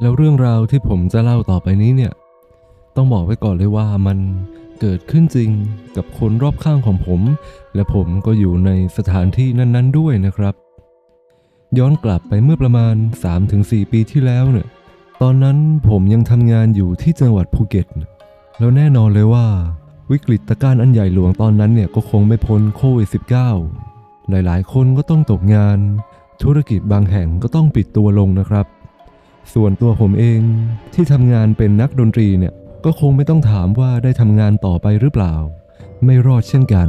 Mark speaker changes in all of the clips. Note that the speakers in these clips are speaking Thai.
Speaker 1: แล้วเรื่องราวที่ผมจะเล่าต่อไปนี้เนี่ย ต้องบอกไว้ก่อนเลยว่ามันเกิดขึ้นจริงกับคนรอบข้างของผม และผมก็อยู่ในสถานที่นั้น ๆ ด้วยนะครับ ย้อนกลับไปเมื่อประมาณ 3-4 ปีที่แล้วเนี่ย ตอนนั้นผมยังทำงานอยู่ที่จังหวัดภูเก็ต แล้วแน่นอนเลยว่า วิกฤตการณ์อันใหญ่หลวงตอนนั้นเนี่ยก็คงไม่พ้นโควิด -19 หลายๆ คนก็ต้องตกงาน ธุรกิจบางแห่งก็ต้องปิดตัวลงนะครับ ส่วนตัวผมเองที่ทำงานเป็นนักดนตรีเนี่ยก็คงไม่ต้องถามว่าได้ทำงานต่อไปหรือเปล่า ไม่รอดเช่นกัน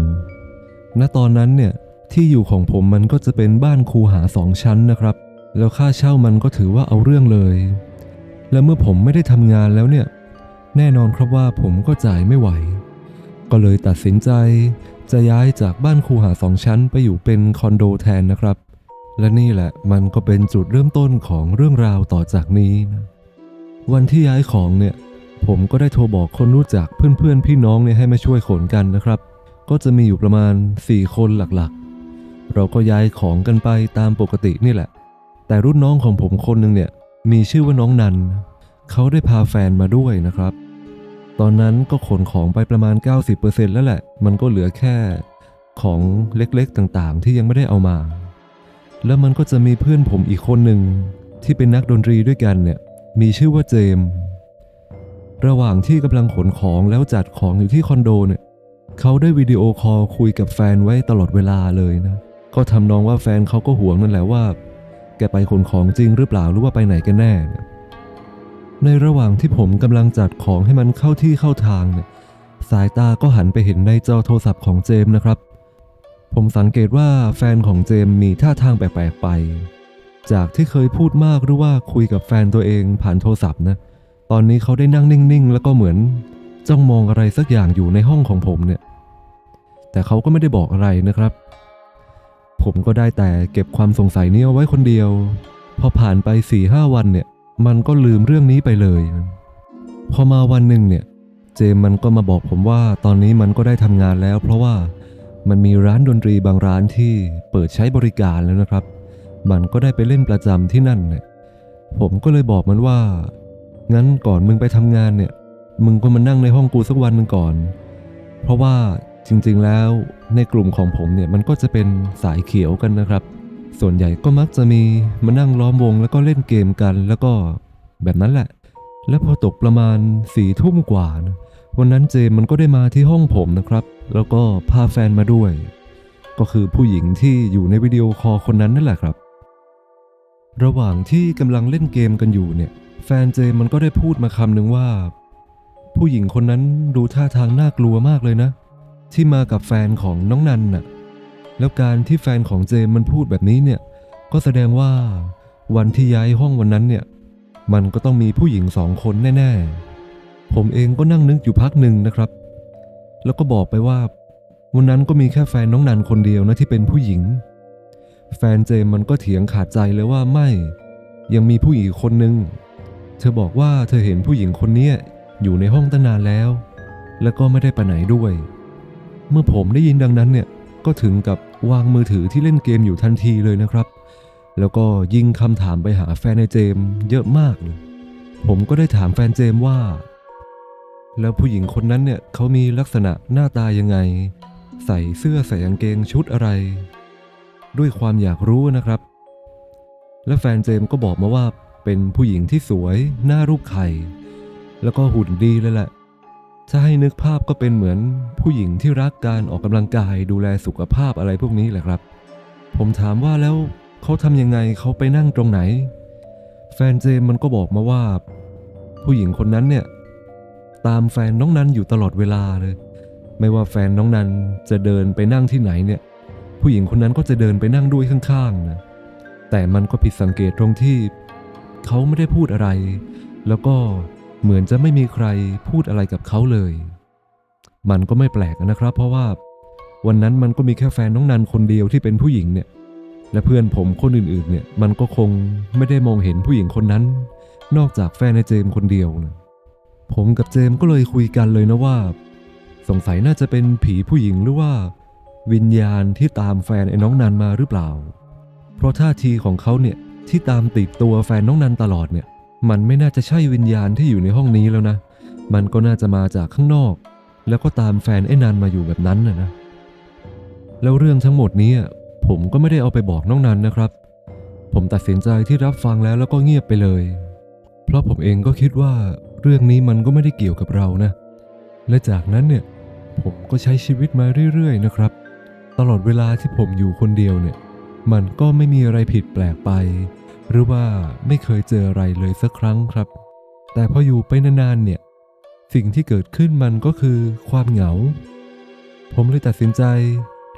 Speaker 1: ณตอนนั้นเนี่ยที่อยู่ของผมมันก็จะเป็นบ้านคูหาสองชั้นนะครับ แล้วค่าเช่ามันก็ถือว่าเอาเรื่องเลย และเมื่อผมไม่ได้ทำงานแล้วเนี่ย แน่นอนครับว่าผมก็จ่ายไม่ไหว ก็เลยตัดสินใจ จะย้ายจากบ้านคูหาสองชั้นไปอยู่เป็นคอนโดแทนนะครับ และนี่แหละมันก็เป็นจุดเริ่มต้นของเรื่องราวต่อจากนี้นะวันที่ย้ายของเนี่ย ผมก็ได้โทรบอกคนรู้จักเพื่อนๆ พี่น้องเนี่ยให้มาช่วยขนกันนะครับ ก็จะมีอยู่ประมาณ 4 คนหลักๆ เราก็ย้ายของกันไปตามปกตินี่แหละ แต่รุ่นน้องของผมคนหนึ่งเนี่ยมีชื่อว่าน้องนัน เขาได้พาแฟนมาด้วยนะครับ ตอนนั้นก็ขนของไปประมาณ 90%แล้วแหละ มันก็เหลือแค่ของเล็กๆต่างๆ ที่ยังไม่ได้เอามา แล้วมันก็จะมีเพื่อนผมอีกคนหนึ่งที่เป็นนักดนตรีด้วยกันเนี่ยมีชื่อว่าเจม ระหว่างที่กำลังขนของแล้วจัดของอยู่ที่คอนโดเนี่ยเขาได้วิดีโอคอลคุยกับแฟนไว้ตลอดเวลาเลยนะ ก็ทำนองว่าแฟนเขาก็ห่วงนั่นแหละว่า แกไปขนของจริงหรือเปล่าหรือว่าไปไหนกันแน่นะในระหว่างที่ผมกำลังจัดของให้มันเข้าที่เข้าทางเนี่ยสายตาก็หันไปเห็นในจอโทรศัพท์ของเจมนะครับ ผมสังเกตว่าแฟนของเจมมีท่าทางแปลกๆไป จากที่เคยพูดมากหรือว่าคุยกับแฟนตัวเองผ่านโทรศัพท์นะ ตอนนี้เขาได้นั่งนิ่งๆ แล้วก็เหมือนจ้องมองอะไรสักอย่างอยู่ในห้องของผมเนี่ย แต่เขาก็ไม่ได้บอกอะไรนะครับ ผมก็ได้แต่เก็บความสงสัยนี้เอาไว้คนเดียว พอผ่านไป4ี่ห้าวันเนี่ย มันก็ลืมเรื่องนี้ไปเลย พอมาวันหนึ่งเนี่ย เจมมันก็มาบอกผมว่าตอนนี้มันก็ได้ทำงานแล้ว เพราะว่า มันมีร้านดนตรีบางร้านที่เปิดใช้บริการแล้วนะครับ มันก็ได้ไปเล่นประจำที่นั่นเนี่ยผมก็เลยบอกมันว่า งั้นก่อนมึงไปทำงานเนี่ย มึงก็มานั่งในห้องกูสักวันหนึ่งก่อน เพราะว่าจริงๆแล้วในกลุ่มของผมเนี่ยมันก็จะเป็นสายเขียวกันนะครับ ส่วนใหญ่ก็มักจะมีมานั่งล้อมวงแล้วก็เล่นเกมกัน แล้วก็แบบนั้นแหละ แล้วพอตกประมาณสี่ทุ่มกว่านะ วันนั้นเจมมันก็ได้มาที่ห้องผมนะครับ แล้วก็พาแฟนมาด้วย ก็คือผู้หญิงที่อยู่ในวิดีโอคอลคนนั้นนั่นแหละครับ ระหว่างที่กำลังเล่นเกมกันอยู่เนี่ย แฟนเจมมันก็ได้พูดมาคำหนึ่งว่า ผู้หญิงคนนั้นดูท่าทางน่ากลัวมากเลยนะ ที่มากับแฟนของน้องนันน่ะ แล้วการที่แฟนของเจมมันพูดแบบนี้เนี่ย ก็แสดงว่าวันที่ย้ายห้องวันนั้นเนี่ย มันก็ต้องมีผู้หญิงสองคนแน่ ๆ ผมเองก็นั่งนึกอยู่พักหนึ่งนะครับ แล้วก็บอกไปว่า วันนั้นก็มีแค่แฟนน้องนันคนเดียวนะที่เป็นผู้หญิง แฟนเจมมันก็เถียงขาดใจเลยว่าไม่ ยังมีผู้หญิงอีกคนหนึ่งเธอบอกว่าเธอเห็นผู้หญิงคนนี้อยู่ในห้องตั้งนานแล้ว แล้วก็ไม่ได้ไปไหนด้วย เมื่อผมได้ยินดังนั้นเนี่ยก็ถึงกับวางมือถือที่เล่นเกมอยู่ทันทีเลยนะครับ แล้วก็ยิงคำถามไปหาแฟนในเจมเยอะมากเลยผมก็ได้ถามแฟนเจมว่า แล้วผู้หญิงคนนั้นเนี่ยเขามีลักษณะหน้าตายังไง ใส่เสื้อใส่กางเกงชุดอะไร ด้วยความอยากรู้นะครับ และแฟนเจมก็บอกมาว่าเป็นผู้หญิงที่สวยหน้ารูปไข่ แล้วก็หุ่นดีเลยแหละถ้าให้นึกภาพก็เป็นเหมือนผู้หญิงที่รักการออกกำลังกายดูแลสุขภาพอะไรพวกนี้แหละครับ ผมถามว่าแล้วเขาทำยังไงเขาไปนั่งตรงไหน แฟนเจมมันก็บอกมาว่า ผู้หญิงคนนั้นเนี่ย ตามแฟนน้องนันอยู่ตลอดเวลาเลย ไม่ว่าแฟนน้องนันจะเดินไปนั่งที่ไหนเนี่ย ผู้หญิงคนนั้นก็จะเดินไปนั่งด้วยข้างๆนะแต่มันก็ผิดสังเกตตรงที่ เขาไม่ได้พูดอะไร แล้วก็เหมือนจะไม่มีใครพูดอะไรกับเขาเลย มันก็ไม่แปลกนะครับ เพราะว่าวันนั้นมันก็มีแค่แฟนน้องนันคนเดียวที่เป็นผู้หญิงเนี่ย และเพื่อนผมคนอื่นๆเนี่ยมันก็คงไม่ได้มองเห็นผู้หญิงคนนั้น นอกจากแฟนในเจมคนเดียวนะ ผมกับเจมก็เลยคุยกันเลยนะว่า สงสัยน่าจะเป็นผีผู้หญิงหรือว่า วิญญาณที่ตามแฟนไอ้น้องนันมาหรือเปล่า เพราะท่าทีของเขาเนี่ยที่ตามติดตัวแฟนน้องนันตลอดเนี่ย มันไม่น่าจะใช่วิญญาณที่อยู่ในห้องนี้แล้วนะ มันก็น่าจะมาจากข้างนอก แล้วก็ตามแฟนไอ้นันมาอยู่แบบนั้นนะนะ แล้วเรื่องทั้งหมดนี้ผมก็ไม่ได้เอาไปบอกน้องนันนะครับ ผมตัดสินใจที่รับฟังแล้วแล้วก็เงียบไปเลย เพราะผมเองก็คิดว่า เรื่องนี้มันก็ไม่ได้เกี่ยวกับเรานะ และจากนั้นเนี่ยผมก็ใช้ชีวิตมาเรื่อยๆนะครับ ตลอดเวลาที่ผมอยู่คนเดียวเนี่ย มันก็ไม่มีอะไรผิดแปลกไป หรือว่าไม่เคยเจออะไรเลยสักครั้งครับ แต่พออยู่ไปนานๆเนี่ย สิ่งที่เกิดขึ้นมันก็คือความเหงา ผมเลยตัดสินใจ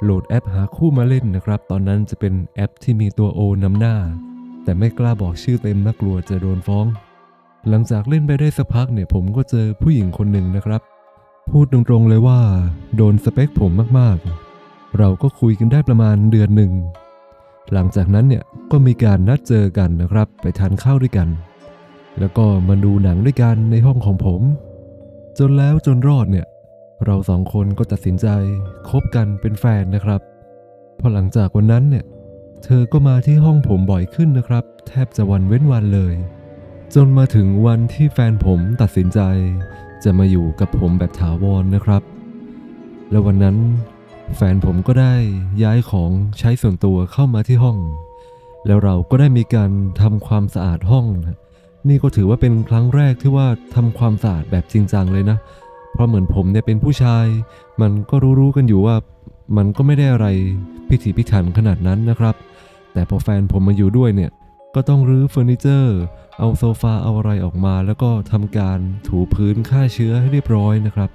Speaker 1: โหลดแอปหาคู่มาเล่นนะครับ ตอนนั้นจะเป็นแอปที่มีตัว O นำหน้า แต่ไม่กล้าบอกชื่อเต็มนะกลัวจะโดนฟ้อง หลังจากเล่นไปได้สักพักเนี่ยผมก็เจอผู้หญิงคนหนึ่งนะครับ พูดตรงๆเลยว่า โดนสเปคผมมากๆ เราก็คุยกันได้ประมาณเดือนหนึ่ง หลังจากนั้นเนี่ยก็มีการนัดเจอกันนะครับ ไปทานข้าวด้วยกัน แล้วก็มาดูหนังด้วยกันในห้องของผม จนแล้วจนรอดเนี่ย เราสองคนก็ตัดสินใจคบกันเป็นแฟนนะครับ พอหลังจากวันนั้นเนี่ย เธอก็มาที่ห้องผมบ่อยขึ้นนะครับ แทบจะวันเว้นวันเลย จนมาถึงวันที่แฟนผมตัดสินใจ จะมาอยู่กับผมแบบถาวรนะครับ แล้ววันนั้น แฟนผมก็ได้ย้ายของใช้ส่วนตัวเข้ามาที่ห้อง แล้วเราก็ได้มีการทำความสะอาดห้องนะนี่ก็ถือว่าเป็นครั้งแรกที่ว่าทำความสะอาดแบบจริงจังเลยนะ เพราะเหมือนผมเนี่ยเป็นผู้ชาย มันก็รู้ๆกันอยู่ว่ามันก็ไม่ได้อะไรพิถีพิถันขนาดนั้นนะครับ แต่พอแฟนผมมาอยู่ด้วยเนี่ยก็ต้องรื้อเฟอร์นิเจอร์ เอาโซฟาเอาอะไรออกมา แล้วก็ทำการถูพื้นฆ่าเชื้อให้เรียบร้อยนะครับ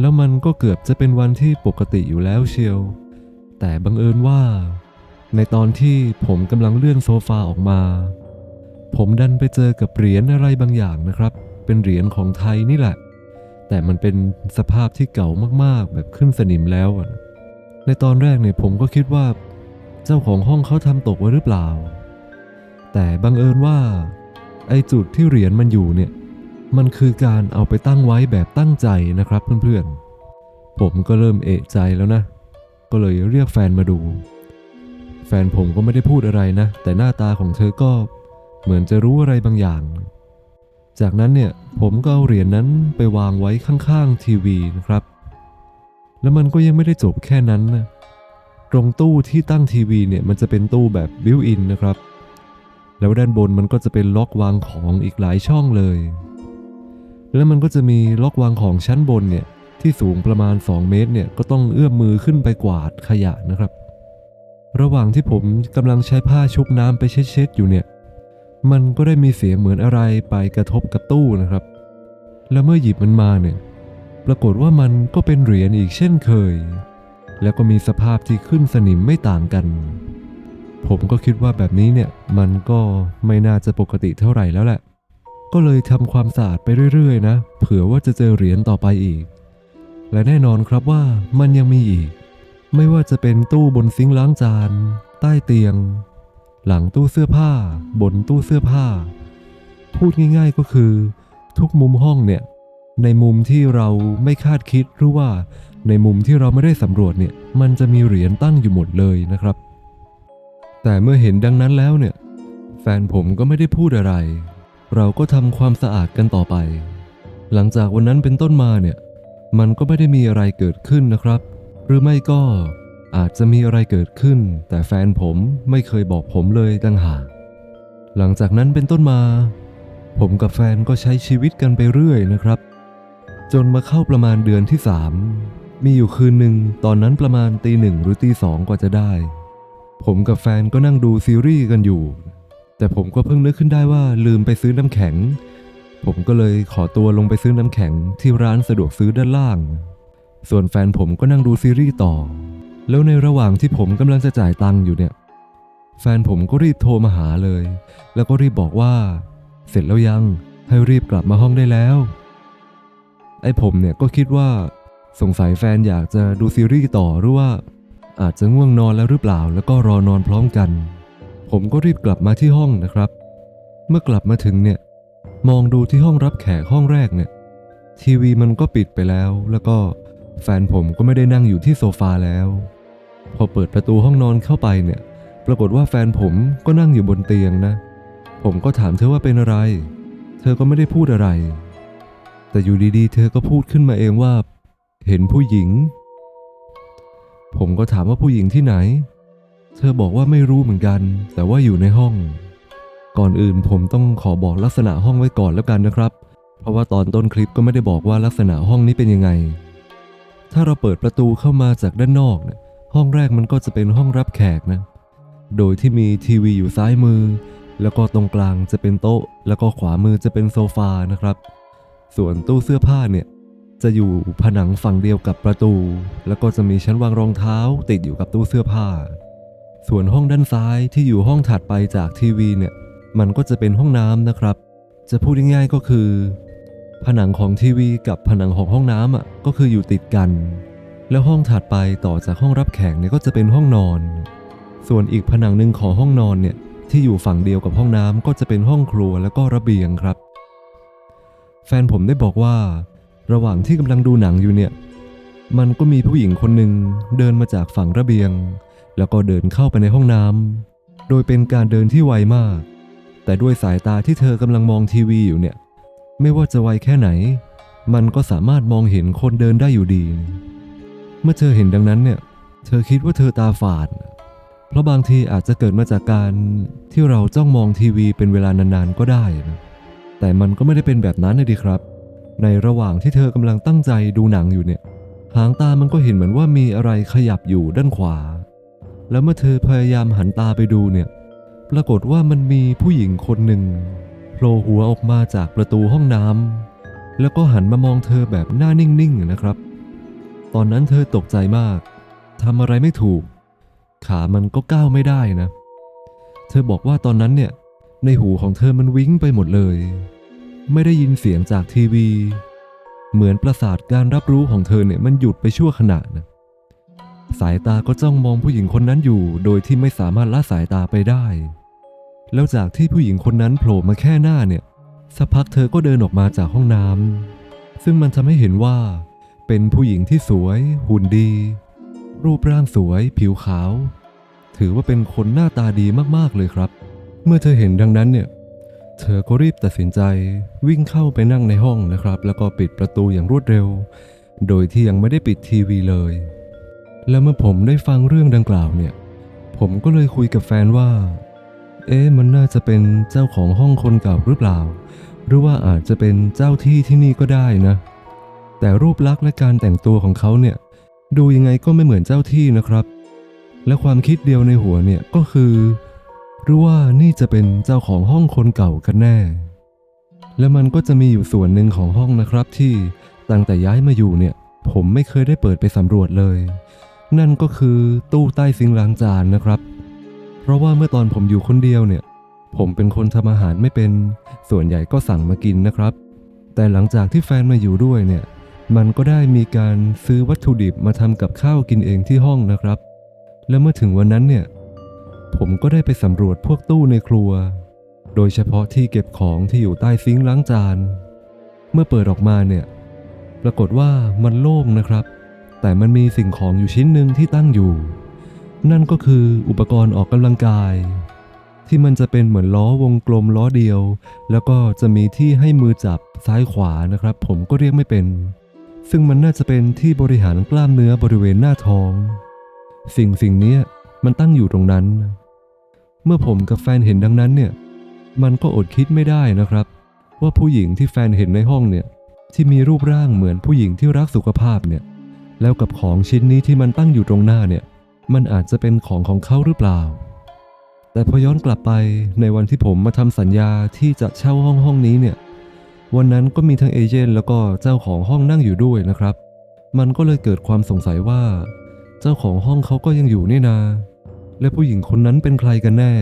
Speaker 1: แล้วมันก็เกือบจะเป็นวันที่ปกติอยู่แล้วเชียว แต่บังเอิญว่า ในตอนที่ผมกำลังเลื่อนโซฟาออกมา ผมดันไปเจอกับเหรียญอะไรบางอย่างนะครับ เป็นเหรียญของไทยนี่แหละ แต่มันเป็นสภาพที่เก่ามากๆ แบบขึ้นสนิมแล้วในตอนแรกเนี่ยผมก็คิดว่า เจ้าของห้องเขาทำตกไว้หรือเปล่า แต่บังเอิญว่า ไอจุดที่เหรียญมันอยู่เนี่ย มันคือการเอาไปตั้งไว้แบบตั้งใจนะครับเพื่อนๆ ผมก็เริ่มเอะใจแล้วนะ ก็เลยเรียกแฟนมาดู แฟนผมก็ไม่ได้พูดอะไรนะ แต่หน้าตาของเธอก็เหมือนจะรู้อะไรบางอย่าง จากนั้นเนี่ยผมก็เอาเหรียญนั้นไปวางไว้ข้างๆทีวีนะครับ แล้วมันก็ยังไม่ได้จบแค่นั้นนะตรงตู้ที่ตั้งทีวีเนี่ยมันจะเป็นตู้แบบบิวอินนะครับ แล้วด้านบนมันก็จะเป็นล็อกวางของอีกหลายช่องเลย แล้วมันก็จะมีล็อกวางของชั้นบนเนี่ยที่สูงประมาณ 2 เมตรเนี่ยก็ต้องเอื้อมมือขึ้นไปกวาดขยะนะครับ ระหว่างที่ผมกำลังใช้ผ้าชุบน้ำไปเช็ดๆอยู่เนี่ย มันก็ได้มีเสียงเหมือนอะไรไปกระทบกับตู้นะครับ แล้วเมื่อหยิบมันมาเนี่ย ปรากฏว่ามันก็เป็นเหรียญอีกเช่นเคย แล้วก็มีสภาพที่ขึ้นสนิมไม่ต่างกัน ผมก็คิดว่าแบบนี้เนี่ยมันก็ไม่น่าจะปกติเท่าไหร่แล้วแหละ ก็เลยทำความสะอาดไปเรื่อยๆนะ เผื่อว่าจะเจอเหรียญต่อไปอีก และแน่นอนครับว่ามันยังมีอีก ไม่ว่าจะเป็นตู้บนซิงค์ล้างจาน ใต้เตียง หลังตู้เสื้อผ้า บนตู้เสื้อผ้า พูดง่าย ๆก็คือ ทุกมุมห้องเนี่ย ในมุมที่เราไม่คาดคิดหรือว่า ในมุมที่เราไม่ได้สำรวจเนี่ย มันจะมีเหรียญตั้งอยู่หมดเลยนะครับ แต่เมื่อเห็นดังนั้นแล้วเนี่ย แฟนผมก็ไม่ได้พูดอะไร เราก็ทำความสะอาดกันต่อไป หลังจากวันนั้นเป็นต้นมาเนี่ย มันก็ไม่ได้มีอะไรเกิดขึ้นนะครับ หรือไม่ก็อาจจะมีอะไรเกิดขึ้น แต่แฟนผมไม่เคยบอกผมเลยต่างหากหลังจากนั้นเป็นต้นมา ผมกับแฟนก็ใช้ชีวิตกันไปเรื่อยนะครับ จนมาเข้าประมาณเดือนที่3มีอยู่คืนหนึ่งตอนนั้นประมาณตีหนึ่งหรือตีสองกว่าจะได้ ผมกับแฟนก็นั่งดูซีรีส์กันอยู่ แต่ผมก็เพิ่งนึกขึ้นได้ว่าลืมไปซื้อน้ำแข็ง ผมก็เลยขอตัวลงไปซื้อน้ำแข็งที่ร้านสะดวกซื้อด้านล่าง ส่วนแฟนผมก็นั่งดูซีรีส์ต่อ แล้วในระหว่างที่ผมกำลังจะจ่ายตังค์อยู่เนี่ย แฟนผมก็รีบโทรมาหาเลย แล้วก็รีบบอกว่า เสร็จแล้วยังให้รีบกลับมาห้องได้แล้ว ไอ้ผมเนี่ยก็คิดว่าสงสัยแฟนอยากจะดูซีรีส์ต่อหรือว่า อาจจะง่วงนอนแล้วหรือเปล่า แล้วก็รอนอนพร้อมกัน ผมก็รีบกลับมาที่ห้องนะครับ เมื่อกลับมาถึงเนี่ย มองดูที่ห้องรับแขกห้องแรกเนี่ย ทีวีมันก็ปิดไปแล้ว แล้วก็แฟนผมก็ไม่ได้นั่งอยู่ที่โซฟาแล้ว พอเปิดประตูห้องนอนเข้าไปเนี่ย ปรากฏว่าแฟนผมก็นั่งอยู่บนเตียงนะ ผมก็ถามเธอว่าเป็นอะไร เธอก็ไม่ได้พูดอะไร แต่อยู่ดีๆ เธอก็พูดขึ้นมาเองว่า เห็นผู้หญิง ผมก็ถามว่าผู้หญิงที่ไหน เธอบอกว่าไม่รู้เหมือนกัน แต่ว่าอยู่ในห้อง ก่อนอื่นผมต้องขอบอกลักษณะห้องไว้ก่อนแล้วกันนะครับ เพราะว่าตอนต้นคลิปก็ไม่ได้บอกว่าลักษณะห้องนี้เป็นยังไง ถ้าเราเปิดประตูเข้ามาจากด้านนอกเนี่ยห้องแรกมันก็จะเป็นห้องรับแขกนะ โดยที่มีทีวีอยู่ซ้ายมือ แล้วก็ตรงกลางจะเป็นโต๊ะ แล้วก็ขวามือจะเป็นโซฟานะครับ ส่วนตู้เสื้อผ้าเนี่ย จะอยู่ผนังฝั่งเดียวกับประตู แล้วก็จะมีชั้นวางรองเท้าติดอยู่กับตู้เสื้อผ้า ส่วนห้องด้านซ้ายที่อยู่ห้องถัดไปจากทีวีเนี่ย มันก็จะเป็นห้องน้ำนะครับ จะพูดง่ายๆก็คือ ผนังของทีวีกับผนังของห้องน้ำอะก็คืออยู่ติดกัน แล้วห้องถัดไปต่อจากห้องรับแขกเนี่ยก็จะเป็นห้องนอน ส่วนอีกผนังหนึ่งของห้องนอนเนี่ยที่อยู่ฝั่งเดียวกับห้องน้ำก็จะเป็นห้องครัวแล้วก็ระเบียงครับ แฟนผมได้บอกว่า ระหว่างที่กำลังดูหนังอยู่เนี่ย มันก็มีผู้หญิงคนหนึ่งเดินมาจากฝั่งระเบียง แล้วก็เดินเข้าไปในห้องน้ำโดยเป็นการเดินที่ไวมาก แต่ด้วยสายตาที่เธอกำลังมองทีวีอยู่เนี่ย ไม่ว่าจะไวแค่ไหน มันก็สามารถมองเห็นคนเดินได้อยู่ดี เมื่อเธอเห็นดังนั้นเนี่ย เธอคิดว่าเธอตาฝาด เพราะบางทีอาจจะเกิดมาจากการที่เราจ้องมองทีวีเป็นเวลานานๆก็ได้นะแต่มันก็ไม่ได้เป็นแบบนั้นนะดีครับ ในระหว่างที่เธอกำลังตั้งใจดูหนังอยู่เนี่ย หางตามันก็เห็นเหมือนว่ามีอะไรขยับอยู่ด้านขวา แล้วเมื่อเธอพยายามหันตาไปดูเนี่ย ปรากฏว่ามันมีผู้หญิงคนหนึ่งโผล่หัวออกมาจากประตูห้องน้ำแล้วก็หันมามองเธอแบบหน้านิ่งๆนะครับ ตอนนั้นเธอตกใจมากทำอะไรไม่ถูก ขามันก็ก้าวไม่ได้นะ เธอบอกว่าตอนนั้นเนี่ย ในหูของเธอมันวิ้งไปหมดเลย ไม่ได้ยินเสียงจากทีวี เหมือนประสาทการรับรู้ของเธอเนี่ยมันหยุดไปชั่วขณะนะสายตาก็จ้องมองผู้หญิงคนนั้นอยู่ โดยที่ไม่สามารถละสายตาไปได้ แล้วจากที่ผู้หญิงคนนั้นโผล่มาแค่หน้าเนี่ยสักพักเธอก็เดินออกมาจากห้องน้ำซึ่งมันทำให้เห็นว่า เป็นผู้หญิงที่สวย หุ่นดี รูปร่างสวย ผิวขาว ถือว่าเป็นคนหน้าตาดีมากๆเลยครับ เมื่อเธอเห็นดังนั้นเนี่ย เธอก็รีบตัดสินใจวิ่งเข้าไปนั่งในห้องนะครับ แล้วก็ปิดประตูอย่างรวดเร็ว โดยที่ยังไม่ได้ปิดทีวีเลย แล้วเมื่อผมได้ฟังเรื่องดังกล่าวเนี่ย ผมก็เลยคุยกับแฟนว่า เอ๊ะมันน่าจะเป็นเจ้าของห้องคนเก่าหรือเปล่า หรือว่าอาจจะเป็นเจ้าที่ที่นี่ก็ได้นะ แต่รูปลักษณ์และการแต่งตัวของเขาเนี่ย ดูยังไงก็ไม่เหมือนเจ้าที่นะครับ และความคิดเดียวในหัวเนี่ยก็คือ หรือว่านี่จะเป็นเจ้าของห้องคนเก่ากันแน่ และมันก็จะมีอยู่ส่วนหนึ่งของห้องนะครับที่ตั้งแต่ย้ายมาอยู่เนี่ย ผมไม่เคยได้เปิดไปสำรวจเลย นั่นก็คือตู้ใต้ซิงล้างจานนะครับ เพราะว่าเมื่อตอนผมอยู่คนเดียวเนี่ย ผมเป็นคนทำอาหารไม่เป็น ส่วนใหญ่ก็สั่งมากินนะครับ แต่หลังจากที่แฟนมาอยู่ด้วยเนี่ย มันก็ได้มีการซื้อวัตถุดิบมาทำกับข้าวกินเองที่ห้องนะครับ และเมื่อถึงวันนั้นเนี่ย ผมก็ได้ไปสำรวจพวกตู้ในครัว โดยเฉพาะที่เก็บของที่อยู่ใต้ซิงค์ล้างจาน เมื่อเปิดออกมาเนี่ย ปรากฏว่ามันโล่งนะครับ แต่มันมีสิ่งของอยู่ชิ้นหนึ่งที่ตั้งอยู่ นั่นก็คืออุปกรณ์ออกกำลังกาย ที่มันจะเป็นเหมือนล้อวงกลมล้อเดียว แล้วก็จะมีที่ให้มือจับซ้ายขวานะครับ ผมก็เรียกไม่เป็น ซึ่งมันน่าจะเป็นที่บริหารกล้ามเนื้อบริเวณหน้าท้อง สิ่งสิ่งนี้ มันตั้งอยู่ตรงนั้น เมื่อผมกับแฟนเห็นดังนั้นเนี่ย มันก็อดคิดไม่ได้นะครับ ว่าผู้หญิงที่แฟนเห็นในห้องเนี่ย ที่มีรูปร่างเหมือนผู้หญิงที่รักสุขภาพเนี่ย แล้วกับของชิ้นนี้ที่มันตั้งอยู่ตรงหน้าเนี่ย มันอาจจะเป็นของของเขาหรือเปล่า แต่พอย้อนกลับไปในวันที่ผมมาทำสัญญาที่จะเช่าห้องห้องนี้เนี่ย วันนั้นก็มีทั้งเอเจนต์แล้วก็เจ้าของห้องนั่งอยู่ด้วยนะครับ มันก็เลยเกิดความสงสัยว่า เจ้าของห้องเขาก็ยังอยู่นี่นา และผู้หญิงคนนั้นเป็นใครกันแน่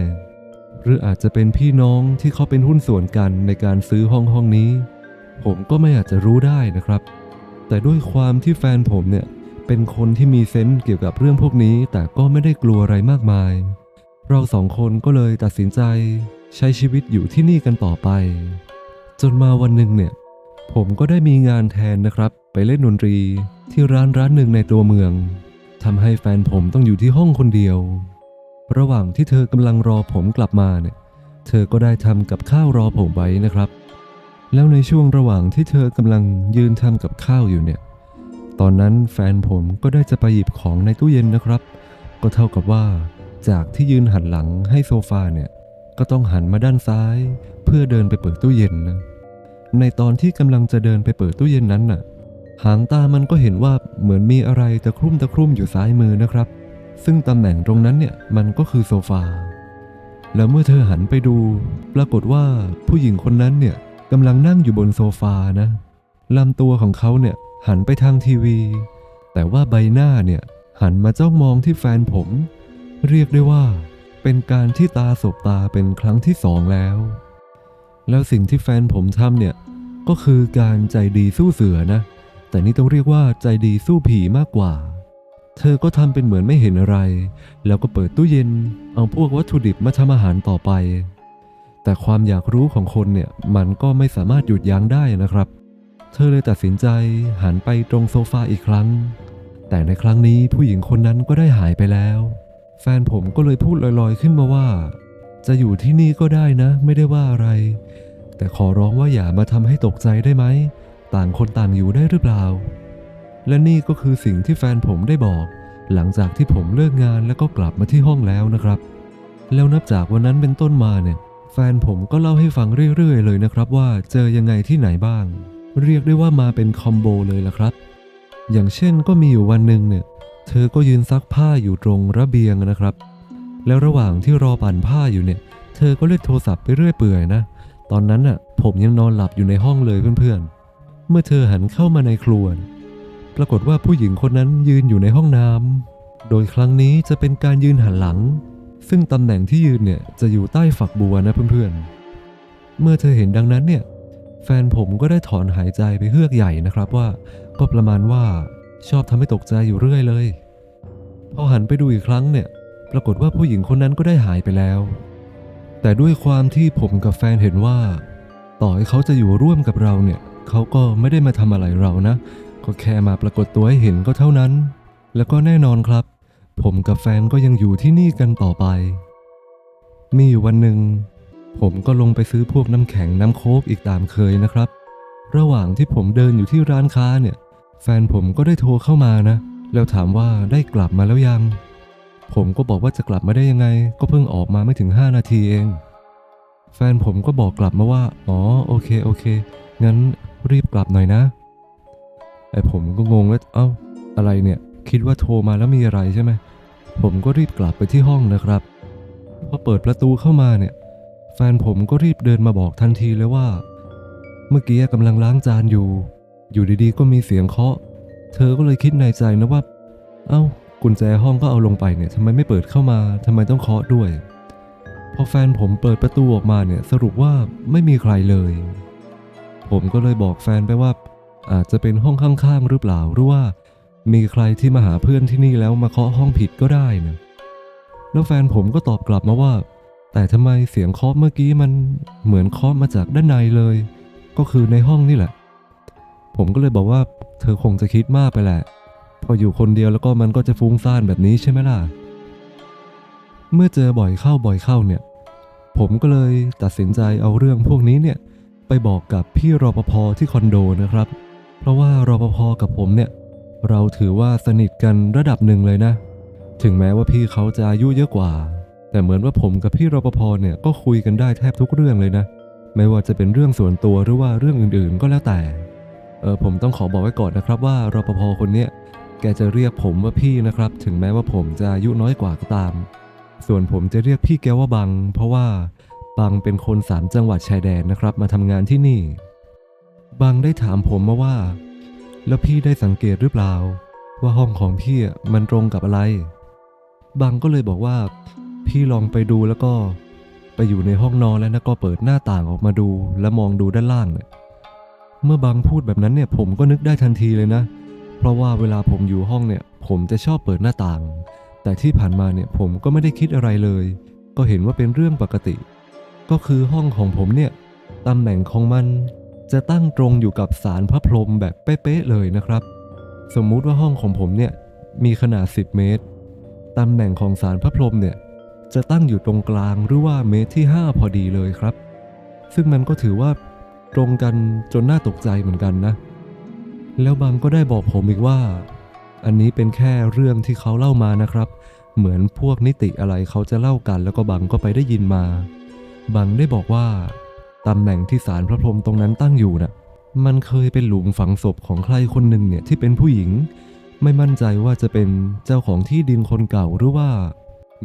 Speaker 1: หรืออาจจะเป็นพี่น้องที่เขาเป็นหุ้นส่วนกันในการซื้อห้องห้องนี้ ผมก็ไม่อาจจะรู้ได้นะครับ แต่ด้วยความที่แฟนผมเนี่ยเป็นคนที่มีเซนส์เกี่ยวกับเรื่องพวกนี้ แต่ก็ไม่ได้กลัวอะไรมากมาย เราสองคนก็เลยตัดสินใจใช้ชีวิตอยู่ที่นี่กันต่อไป จนมาวันหนึ่งเนี่ย ผมก็ได้มีงานแทนนะครับ ไปเล่นดนตรีที่ร้านร้านหนึ่งในตัวเมืองทำให้แฟนผมต้องอยู่ที่ห้องคนเดียว ระหว่างที่เธอกำลังรอผมกลับมาเนี่ย เธอก็ได้ทำกับข้าวรอผมไว้นะครับ แล้วในช่วงระหว่างที่เธอกำลังยืนทำกับข้าวอยู่เนี่ย ตอนนั้นแฟนผมก็ได้จะไปหยิบของในตู้เย็นนะครับ ก็เท่ากับว่า จากที่ยืนหันหลังให้โซฟาเนี่ย ก็ต้องหันมาด้านซ้าย เพื่อเดินไปเปิดตู้เย็นนะในตอนที่กำลังจะเดินไปเปิดตู้เย็นนั้นน่ะ หางตามันก็เห็นว่าเหมือนมีอะไรตะครุ่มตะครุ่มอยู่ซ้ายมือนะครับ ซึ่งตำแหน่งตรงนั้นเนี่ยมันก็คือโซฟา แล้วเมื่อเธอหันไปดู ปรากฏว่าผู้หญิงคนนั้นเนี่ยกำลังนั่งอยู่บนโซฟานะลำตัวของเขาเนี่ยหันไปทางทีวี แต่ว่าใบหน้าเนี่ยหันมาจ้องมองที่แฟนผม เรียกได้ว่า เป็นการที่ตาสบตาเป็นครั้งที่สองแล้ว แล้วสิ่งที่แฟนผมทำเนี่ยก็คือการใจดีสู้เสือนะ แต่นี่ต้องเรียกว่าใจดีสู้ผีมากกว่า เธอก็ทำเป็นเหมือนไม่เห็นอะไร แล้วก็เปิดตู้เย็น เอาพวกวัตถุดิบมาทำอาหารต่อไป แต่ความอยากรู้ของคนเนี่ยมันก็ไม่สามารถหยุดยั้งได้นะครับ เธอเลยตัดสินใจหันไปตรงโซฟาอีกครั้ง แต่ในครั้งนี้ผู้หญิงคนนั้นก็ได้หายไปแล้ว แฟนผมก็เลยพูดลอยๆขึ้นมาว่า จะอยู่ที่นี่ก็ได้นะ ไม่ได้ว่าอะไร แต่ขอร้องว่าอย่ามาทำให้ตกใจได้ไหม ต่างคนต่างอยู่ได้หรือเปล่า และนี่ก็คือสิ่งที่แฟนผมได้บอก หลังจากที่ผมเลิกงานแล้วก็กลับมาที่ห้องแล้วนะครับ แล้วนับจากวันนั้นเป็นต้นมาเนี่ย แฟนผมก็เล่าให้ฟังเรื่อยๆ เลยนะครับว่าเจอยังไงที่ไหนบ้าง เรียกได้ว่ามาเป็นคอมโบเลยละครับ อย่างเช่นก็มีอยู่วันหนึ่งเนี่ย เธอก็ยืนซักผ้าอยู่ตรงระเบียงนะครับ แล้วระหว่างที่รอปั่นผ้าอยู่เนี่ย เธอก็เล่นโทรศัพท์ไปเรื่อยเปื่อยนะ ตอนนั้นน่ะ ผมยังนอนหลับอยู่ในห้องเลยเพื่อนๆ เมื่อเธอหันเข้ามาในครัว ปรากฏว่าผู้หญิงคนนั้นยืนอยู่ในห้องน้ำ โดยครั้งนี้จะเป็นการยืนหันหลัง ซึ่งตำแหน่งที่ยืนเนี่ยจะอยู่ใต้ฝักบัวนะเพื่อนๆ เมื่อเธอเห็นดังนั้นเนี่ยแฟนผมก็ได้ถอนหายใจไปเฮือกใหญ่นะครับว่า ก็ประมาณว่าชอบทำให้ตกใจอยู่เรื่อยเลย พอหันไปดูอีกครั้งเนี่ยปรากฏว่าผู้หญิงคนนั้นก็ได้หายไปแล้ว แต่ด้วยความที่ผมกับแฟนเห็นว่า ต่อให้เขาจะอยู่ร่วมกับเราเนี่ยเขาก็ไม่ได้มาทำอะไรเรานะ ก็แค่มาปรากฏตัวให้เห็นก็เท่านั้น แล้วก็แน่นอนครับ ผมกับแฟนก็ยังอยู่ที่นี่กันต่อไป มีอยู่วันหนึ่ง ผมก็ลงไปซื้อพวกน้ำแข็งน้ำโค้กอีกตามเคยนะครับ ระหว่างที่ผมเดินอยู่ที่ร้านค้าเนี่ย แฟนผมก็ได้โทรเข้ามานะ แล้วถามว่าได้กลับมาแล้วยัง ผมก็บอกว่าจะกลับมาได้ยังไง ก็เพิ่งออกมาไม่ถึง 5 นาทีเอง แฟนผมก็บอกกลับมาว่า อ๋อโอเคโอเค งั้นรีบกลับหน่อยนะ ไอผมก็งงว่าเอ้าอะไรเนี่ย คิดว่าโทรมาแล้วมีอะไรใช่ไหม ผมก็รีบกลับไปที่ห้องนะครับ พอเปิดประตูเข้ามาเนี่ย แฟนผมก็รีบเดินมาบอกทันทีเลยว่า เมื่อกี้กำลังล้างจานอยู่ อยู่ดีๆ ก็มีเสียงเคาะ เธอก็เลยคิดในใจนะว่า เอ้ากุญแจห้องก็เอาลงไปเนี่ยทำไมไม่เปิดเข้ามาทำไมต้องเคาะด้วย พอแฟนผมเปิดประตูออกมาเนี่ยสรุปว่าไม่มีใครเลย ผมก็เลยบอกแฟนไปว่า อาจจะเป็นห้องข้างๆหรือเปล่าหรือว่า มีใครที่มาหาเพื่อนที่นี่แล้วมาเคาะห้องผิดก็ได้นะแล้วแฟนผมก็ตอบกลับมาว่า แต่ทำไมเสียงเคาะเมื่อกี้มันเหมือนเคาะมาจากด้านในเลย ก็คือในห้องนี่แหละ ผมก็เลยบอกว่า เธอคงจะคิดมากไปแหละ พออยู่คนเดียวแล้วก็มันก็จะฟุ้งซ่านแบบนี้ใช่ไหมล่ะ เมื่อเจอบ่อยเข้าบ่อยเข้าเนี่ย ผมก็เลยตัดสินใจเอาเรื่องพวกนี้เนี่ยไปบอกกับพี่รปภที่คอนโดนะครับ เพราะว่ารปภกับผมเนี่ย เราถือว่าสนิทกันระดับหนึ่งเลยนะ ถึงแม้ว่าพี่เขาจะอายุเยอะกว่า แต่เหมือนว่าผมกับพี่รปภเนี่ยก็คุยกันได้แทบทุกเรื่องเลยนะ ไม่ว่าจะเป็นเรื่องส่วนตัวหรือว่าเรื่องอื่นๆ ก็แล้วแต่เออผมต้องขอบอกไว้ก่อนนะครับว่ารปภคนเนี้ยแกจะเรียกผมว่าพี่นะครับ ถึงแม้ว่าผมจะอายุน้อยกว่าก็ตาม ส่วนผมจะเรียกพี่แกว่าบัง เพราะว่าบังเป็นคนสามจังหวัดชายแดนนะครับ มาทำงานที่นี่ บังได้ถามผมมาว่า แล้วพี่ได้สังเกตหรือเปล่า ว่าห้องของพี่มันตรงกับอะไรบังก็เลยบอกว่า พี่ลองไปดูแล้วก็ ไปอยู่ในห้องนอนแล้วนะก็เปิดหน้าต่างออกมาดูแล้วมองดูด้านล่างเนี่ยเมื่อบังพูดแบบนั้นเนี่ยผมก็นึกได้ทันทีเลยนะ เพราะว่าเวลาผมอยู่ห้องเนี่ย ผมจะชอบเปิดหน้าต่าง แต่ที่ผ่านมาเนี่ยผมก็ไม่ได้คิดอะไรเลย ก็เห็นว่าเป็นเรื่องปกติ ก็คือห้องของผมเนี่ยตำแหน่งของมัน จะตั้งตรงอยู่กับสารพระพรหมแบบเป๊ะๆเลยนะครับ สมมุติว่าห้องของผมเนี่ยมีขนาด 10 เมตร ตำแหน่งของสารพระพรหมเนี่ยจะตั้งอยู่ตรงกลางหรือว่าเมตรที่ 5 พอดีเลยครับ ซึ่งมันก็ถือว่าตรงกันจนน่าตกใจเหมือนกันนะ แล้วบังก็ได้บอกผมอีกว่า อันนี้เป็นแค่เรื่องที่เขาเล่ามานะครับ เหมือนพวกนิติอะไรเขาจะเล่ากัน แล้วก็บังก็ไปได้ยินมาบังได้บอกว่า ตำแหน่งที่ศาลพระพรหมตรงนั้นตั้งอยู่น่ะ มันเคยเป็นหลุมฝังศพของใครคนหนึ่งเนี่ยที่เป็นผู้หญิง ไม่มั่นใจว่าจะเป็นเจ้าของที่ดินคนเก่าหรือว่า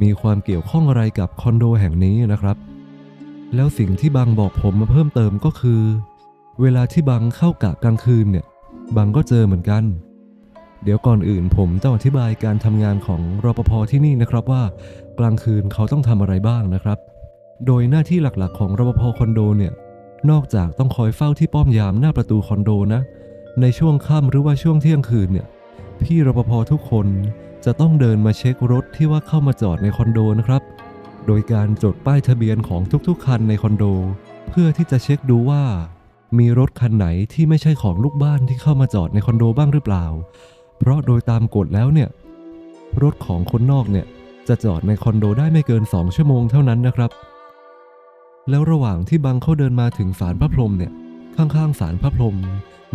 Speaker 1: มีความเกี่ยวข้องอะไรกับคอนโดแห่งนี้นะครับ แล้วสิ่งที่บังบอกผมมาเพิ่มเติมก็คือ เวลาที่บังเข้ากะกลางคืนเนี่ยบังก็เจอเหมือนกัน เดี๋ยวก่อนอื่นผมต้องอธิบายการทำงานของรปภที่นี่นะครับว่า กลางคืนเขาต้องทำอะไรบ้างนะครับ โดยหน้าที่หลักๆ ของรปภคอนโดเนี่ย นอกจากต้องคอยเฝ้าที่ป้อมยามหน้าประตูคอนโดนะ ในช่วงค่ำหรือว่าช่วงเที่ยงคืนเนี่ย พี่รปภทุกคนจะต้องเดินมาเช็ครถที่ว่าเข้ามาจอดในคอนโดนะครับ โดยการจดป้ายทะเบียนของทุกๆ คันในคอนโด เพื่อที่จะเช็คดูว่า มีรถคันไหนที่ไม่ใช่ของลูกบ้านที่เข้ามาจอดในคอนโดบ้างหรือเปล่า เพราะโดยตามกฎแล้วเนี่ย รถของคนนอกเนี่ยจะจอดในคอนโดได้ไม่เกิน 2 ชั่วโมงเท่านั้นนะครับ แล้วระหว่างที่บังเขาเดินมาถึงศาลพระพรหมเนี่ย ข้างๆศาลพระพรหม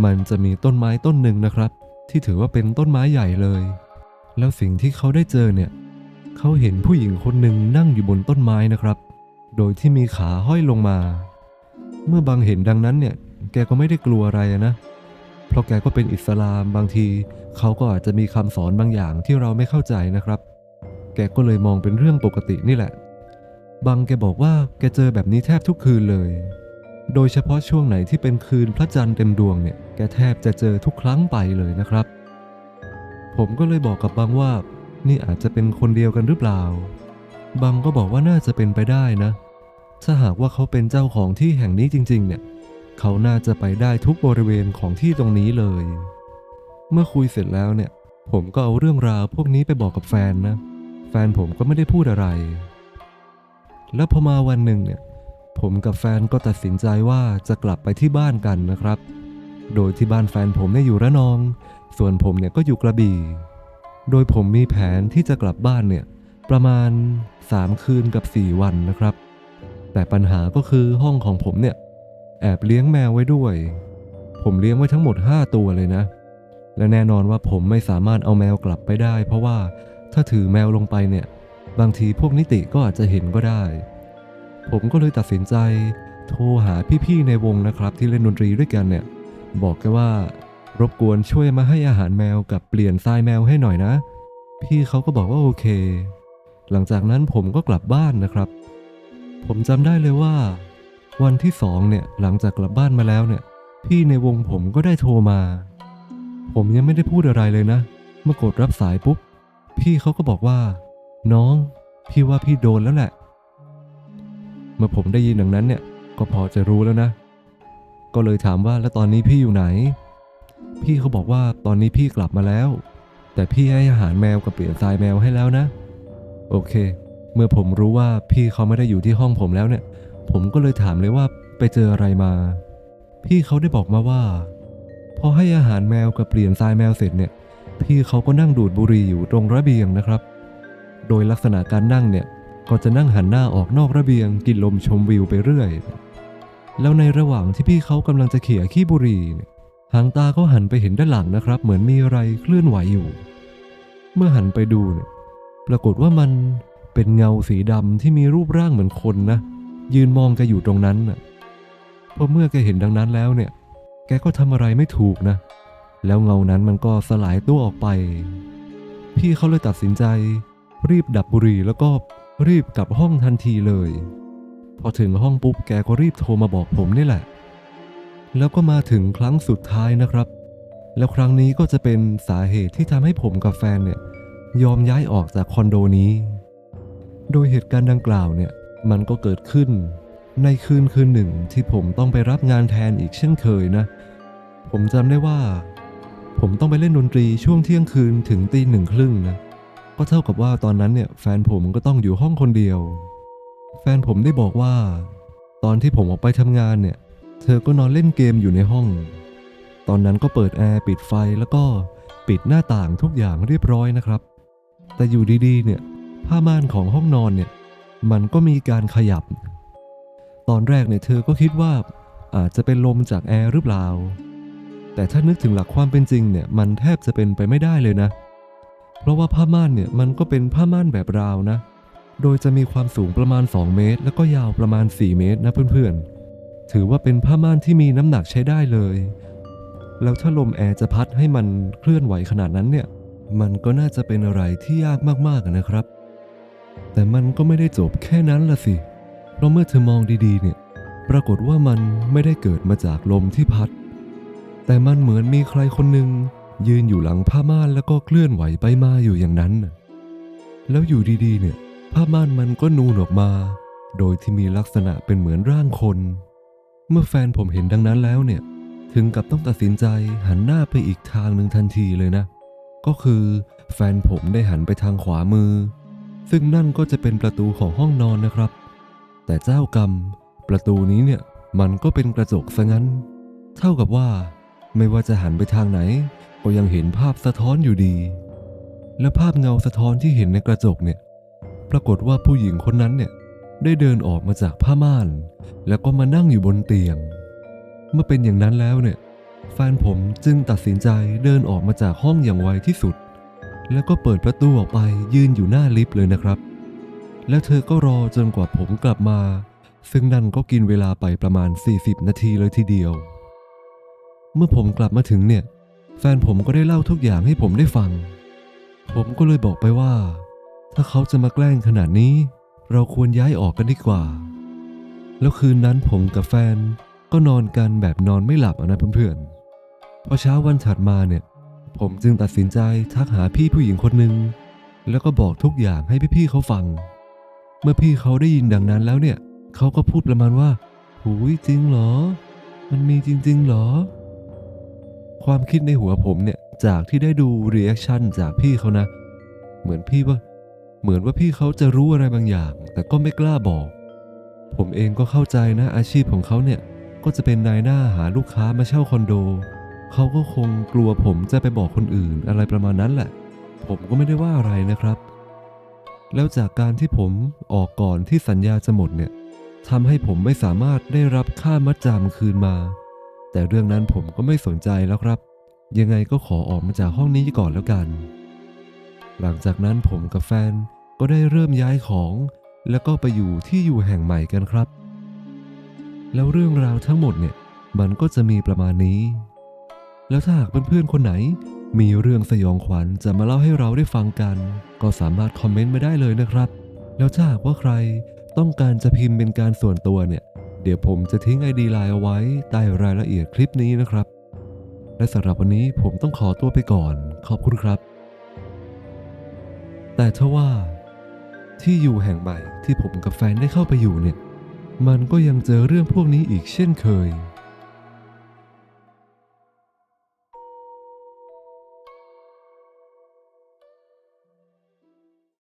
Speaker 1: มันจะมีต้นไม้ต้นหนึ่งนะครับ ที่ถือว่าเป็นต้นไม้ใหญ่เลย แล้วสิ่งที่เขาได้เจอเนี่ยเขาเห็นผู้หญิงคนหนึ่งนั่งอยู่บนต้นไม้นะครับ โดยที่มีขาห้อยลงมา เมื่อบังเห็นดังนั้นเนี่ย แกก็ไม่ได้กลัวอะไรนะ เพราะแกก็เป็นอิสลามบางที เขาก็อาจจะมีคำสอนบางอย่างที่เราไม่เข้าใจนะครับ แกก็เลยมองเป็นเรื่องปกตินี่แหละ บังแกบอกว่าแกเจอแบบนี้แทบทุกคืนเลย โดยเฉพาะช่วงไหนที่เป็นคืนพระจันทร์เต็มดวงเนี่ย แกแทบจะเจอทุกครั้งไปเลยนะครับ ผมก็เลยบอกกับบังว่า นี่อาจจะเป็นคนเดียวกันหรือเปล่า บังก็บอกว่าน่าจะเป็นไปได้นะ ถ้าหากว่าเขาเป็นเจ้าของที่แห่งนี้จริง ๆ เนี่ย เขาน่าจะไปได้ทุกบริเวณของที่ตรงนี้เลย เมื่อคุยเสร็จแล้วเนี่ย ผมก็เอาเรื่องราวพวกนี้ไปบอกกับแฟนนะ แฟนผมก็ไม่ได้พูดอะไร แล้วพอมาวันหนึ่งเนี่ยผมกับแฟนก็ตัดสินใจว่าจะกลับไปที่บ้านกันนะครับ โดยที่บ้านแฟนผมเนี่ยอยู่ระนอง ส่วนผมเนี่ยก็อยู่กระบี่ โดยผมมีแผนที่จะกลับบ้านเนี่ยประมาณ 3 คืนกับ 4 วันนะครับ แต่ปัญหาก็คือห้องของผมเนี่ยแอบเลี้ยงแมวไว้ด้วย ผมเลี้ยงไว้ทั้งหมด 5 ตัวเลยนะ และแน่นอนว่าผมไม่สามารถเอาแมวกลับไปได้ เพราะว่าถ้าถือแมวลงไปเนี่ย บางทีพวกนิติก็อาจจะเห็นก็ได้ ผมก็เลยตัดสินใจ โทรหาพี่ๆในวงนะครับ ที่เล่นดนตรีด้วยกันเนี่ย บอกแกว่ารบกวนช่วยมาให้อาหารแมวกับเปลี่ยนทรายแมวให้หน่อยนะ พี่เขาก็บอกว่าโอเค หลังจากนั้นผมก็กลับบ้านนะครับ ผมจำได้เลยว่า วันที่สองเนี่ยหลังจากกลับบ้านมาแล้วเนี่ย พี่ในวงผมก็ได้โทรมา ผมยังไม่ได้พูดอะไรเลยนะ เมื่อกดรับสายปุ๊บ พี่เขาก็บอกว่า น้อง พี่ว่าพี่โดนแล้วแหละ เมื่อผมได้ยินดังนั้นเนี่ย ก็พอจะรู้แล้วนะ ก็เลยถามว่าแล้วตอนนี้พี่อยู่ไหน พี่เขาบอกว่าตอนนี้พี่กลับมาแล้ว แต่พี่ให้อาหารแมวกับเปลี่ยนทรายแมวให้แล้วนะ โอเค เมื่อผมรู้ว่าพี่เขาไม่ได้อยู่ที่ห้องผมแล้วเนี่ย ผมก็เลยถามเลยว่าไปเจออะไรมา พี่เขาได้บอกมาว่า พอให้อาหารแมวกับเปลี่ยนทรายแมวเสร็จเนี่ย พี่เขาก็นั่งดูดบุหรี่อยู่ตรงระเบียงนะครับ โดยลักษณะการนั่งเนี่ยก็จะนั่งหันหน้าออกนอกระเบียง กินลมชมวิวไปเรื่อย แล้วในระหว่างที่พี่เขากำลังจะเขี่ยขี้บุหรี่เนี่ยหางตาก็หันไปเห็นด้านหลังนะครับ เหมือนมีอะไรเคลื่อนไหวอยู่ เมื่อหันไปดูเนี่ยปรากฏว่ามันเป็นเงาสีดำที่มีรูปร่างเหมือนคนนะ ยืนมองแกอยู่ตรงนั้นน่ะพอเมื่อแกเห็นดังนั้นแล้วเนี่ย แกก็ทำอะไรไม่ถูกนะ แล้วเงานั้นมันก็สลายตัวออกไป พี่เขาเลยตัดสินใจ รีบดับบุหรี่แล้วก็รีบกลับห้องทันทีเลย พอถึงห้องปุ๊บแกก็รีบโทรมาบอกผมนี่แหละ แล้วก็มาถึงครั้งสุดท้ายนะครับ แล้วครั้งนี้ก็จะเป็นสาเหตุที่ทำให้ผมกับแฟนเนี่ยยอมย้ายออกจากคอนโดนี้ โดยเหตุการณ์ดังกล่าวเนี่ยมันก็เกิดขึ้น ในคืนคืนหนึ่งที่ผมต้องไปรับงานแทนอีกเช่นเคยนะ ผมจำได้ว่า ผมต้องไปเล่นดนตรีช่วงเที่ยงคืนถึงตีหนึ่งครึ่งนะ ก็เท่ากับว่าตอนนั้นเนี่ยแฟนผมก็ต้องอยู่ห้องคนเดียว แฟนผมได้บอกว่า ตอนที่ผมออกไปทำงานเนี่ย เธอก็นอนเล่นเกมอยู่ในห้อง ตอนนั้นก็เปิดแอร์ปิดไฟแล้วก็ปิดหน้าต่างทุกอย่างเรียบร้อยนะครับ แต่อยู่ดีๆเนี่ยผ้าม่านของห้องนอนเนี่ย มันก็มีการขยับ ตอนแรกเนี่ยเธอก็คิดว่าอาจจะเป็นลมจากแอร์หรือเปล่า แต่ถ้านึกถึงหลักความเป็นจริงเนี่ย มันแทบจะเป็นไปไม่ได้เลยนะเพราะว่าผ้าม่านเนี่ยมันก็เป็นผ้าม่านแบบราวนะ โดยจะมีความสูงประมาณ 2 เมตร แล้วก็ยาวประมาณ 4 เมตรนะเพื่อนๆ ถือว่าเป็นผ้าม่านที่มีน้ำหนักใช้ได้เลย แล้วถ้าลมแอร์จะพัดให้มันเคลื่อนไหวขนาดนั้นเนี่ย มันก็น่าจะเป็นอะไรที่ยากมากๆนะครับ แต่มันก็ไม่ได้จบแค่นั้นละสิ เพราะเมื่อเธอมองดีๆ เนี่ย ปรากฏว่ามันไม่ได้เกิดมาจากลมที่พัด แต่มันเหมือนมีใครคนหนึ่ง ยืนอยู่หลังผ้าม่านแล้วก็เคลื่อนไหวไปมาอยู่อย่างนั้น แล้วอยู่ดีๆ เนี่ยผ้าม่านมันก็นูนออกมา โดยที่มีลักษณะเป็นเหมือนร่างคน เมื่อแฟนผมเห็นดังนั้นแล้วเนี่ย ถึงกับต้องตัดสินใจหันหน้าไปอีกทางหนึ่งทันทีเลยนะ ก็คือแฟนผมได้หันไปทางขวามือ ซึ่งนั่นก็จะเป็นประตูของห้องนอนนะครับ แต่เจ้ากรรม ประตูนี้เนี่ยมันก็เป็นกระจกซะงั้น เท่ากับว่า ไม่ว่าจะหันไปทางไหน ก็ยังเห็นภาพสะท้อนอยู่ดี และภาพเงาสะท้อนที่เห็นในกระจกเนี่ย ปรากฏว่าผู้หญิงคนนั้นเนี่ยได้เดินออกมาจากผ้าม่าน แล้วก็มานั่งอยู่บนเตียง เมื่อเป็นอย่างนั้นแล้วเนี่ย แฟนผมจึงตัดสินใจเดินออกมาจากห้องอย่างไวที่สุด แล้วก็เปิดประตูออกไปยืนอยู่หน้าลิฟต์เลยนะครับ แล้วเธอก็รอจนกว่าผมกลับมา ซึ่งนั่นก็กินเวลาไปประมาณ 40 นาทีเลยทีเดียว เมื่อผมกลับมาถึงเนี่ย แฟนผมก็ได้เล่าทุกอย่างให้ผมได้ฟัง ผมก็เลยบอกไปว่า ถ้าเขาจะมาแกล้งขนาดนี้ เราควรย้ายออกกันดีกว่า แล้วคืนนั้นผมกับแฟนก็นอนกันแบบนอนไม่หลับนะเพื่อนๆพอเช้าวันถัดมาเนี่ย ผมจึงตัดสินใจทักหาพี่ผู้หญิงคนหนึ่งแล้วก็บอกทุกอย่างให้พี่ๆเขาฟัง เมื่อพี่เขาได้ยินดังนั้นแล้วเนี่ย เขาก็พูดประมาณว่า หูยจริงเหรอ มันมีจริงๆเหรอ ความคิดในหัวผมเนี่ยจากที่ได้ดูรีแอคชั่นจากพี่เขานะ เหมือนพี่ว่า เหมือนว่าพี่เขาจะรู้อะไรบางอย่าง แต่ก็ไม่กล้าบอก ผมเองก็เข้าใจนะอาชีพของเขาเนี่ยก็จะเป็นนายหน้าหาลูกค้ามาเช่าคอนโด เขาก็คงกลัวผมจะไปบอกคนอื่นอะไรประมาณนั้นแหละ ผมก็ไม่ได้ว่าอะไรนะครับ แล้วจากการที่ผมออกก่อนที่สัญญาจะหมดเนี่ยทำให้ผมไม่สามารถได้รับค่ามัดจำคืนมา แต่เรื่องนั้นผมก็ไม่สนใจแล้วครับ ยังไงก็ขอออกมาจากห้องนี้ก่อนแล้วกัน หลังจากนั้นผมกับแฟนก็ได้เริ่มย้ายของ แล้วก็ไปอยู่ที่อยู่แห่งใหม่กันครับ แล้วเรื่องราวทั้งหมดเนี่ยมันก็จะมีประมาณนี้ แล้วถ้าหากเพื่อนๆคนไหน มีเรื่องสยองขวัญจะมาเล่าให้เราได้ฟังกัน ก็สามารถคอมเมนต์มาได้เลยนะครับ แล้วถ้าหากว่าใครต้องการจะพิมพ์เป็นการส่วนตัวเนี่ย เดี๋ยวผมจะทิ้งไอดีไลน์เอาไว้ใต้รายละเอียดคลิปนี้นะครับ และสำหรับวันนี้ผมต้องขอตัวไปก่อน ขอบคุณครับ แต่ถ้าว่า ที่อยู่แห่งใหม่ที่ผมกับแฟนได้เข้าไปอยู่เนี่ย มันก็ยังเจอเรื่องพวกนี้อีกเช่นเคย